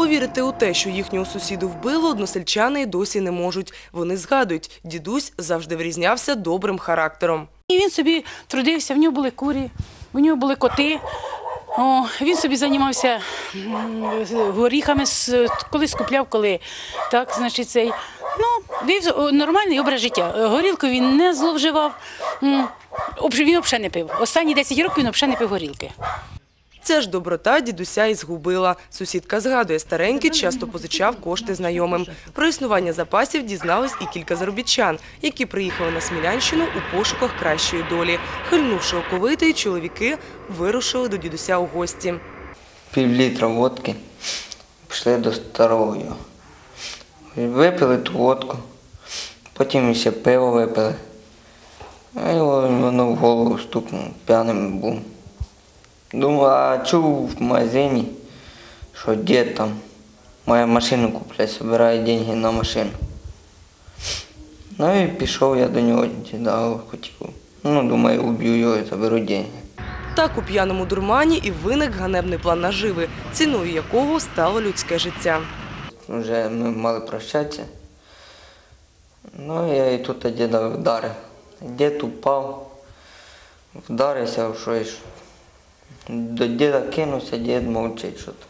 Повірити у те, що їхнього сусіду вбило, односельчани досі не можуть. Вони згадують, дідусь завжди вирізнявся добрим характером. Він собі трудився, в нього були курі, у нього були коти. О, він собі займався горіхами, коли скупляв, коли так, значить, цей. Ну, вів нормальний образ життя. Горілку він не зловживав. Він взагалі не пив. Останні 10 років він взагалі не пив горілки. Ця ж доброта дідуся і згубила. Сусідка згадує, старенький часто позичав кошти знайомим. Про існування запасів дізнались і кілька заробітчан, які приїхали на Смілянщину у пошуках кращої долі. Хильнувши оковитий, чоловіки вирушили до дідуся у гості. пів літра водки, пішли до старого. Випили ту водку, потім ще пиво випили. А воно в голову стукнуло, п'яним був. Думав, а чув в магазині, що дід там має машину купляти, збирає деньги на машину. Ну і пішов я до нього, діда хотів. Ну, думаю, уб'ю його і заберу деньги. Так у п'яному дурмані і виник ганебний план наживи, ціною якого стало людське життя. Вже ми мали прощатися. Ну, я і тут діда вдарив. Дід упав, вдарився щось. До діда кинувся, дід мовчить що то.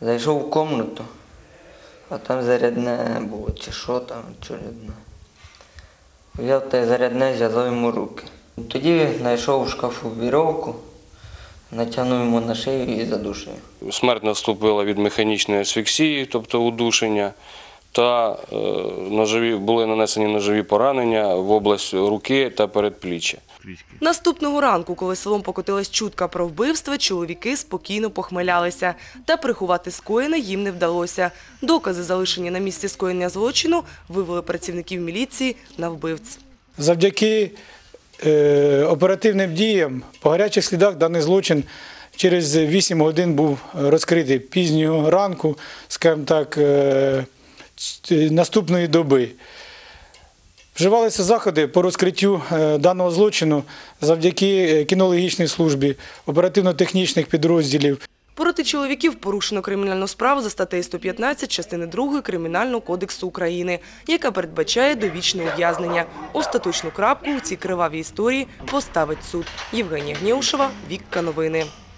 Зайшов в кімнату, а там зарядне було, чи що там, чи не знаю. Взяв те зарядне, зв'язав йому руки. Тоді знайшов в шкафу вірьовку, натягнув йому на шию і задушив. Смерть наступила від механічної асфіксії, тобто удушення, та е, ножові, були нанесені ножові поранення в область руки та передпліччя. Наступного ранку, коли селом покотилась чутка про вбивство, чоловіки спокійно похмелялися. Та приховати скоєне їм не вдалося. Докази, залишені на місці скоєння злочину, вивели працівників міліції на вбивць. Завдяки е, оперативним діям по гарячих слідах даний злочин через 8 годин був розкритий пізнього ранку, скажімо так, е, наступної доби. Вживалися заходи по розкриттю е, даного злочину завдяки е, кінологічній службі, оперативно-технічних підрозділів. Проти чоловіків порушено кримінальну справу за статтею 115 частини 2 Кримінального кодексу України, яка передбачає довічне ув'язнення. Остаточну крапку у цій кривавій історії поставить суд. Євгенія Гнєушева, Вікка Новини.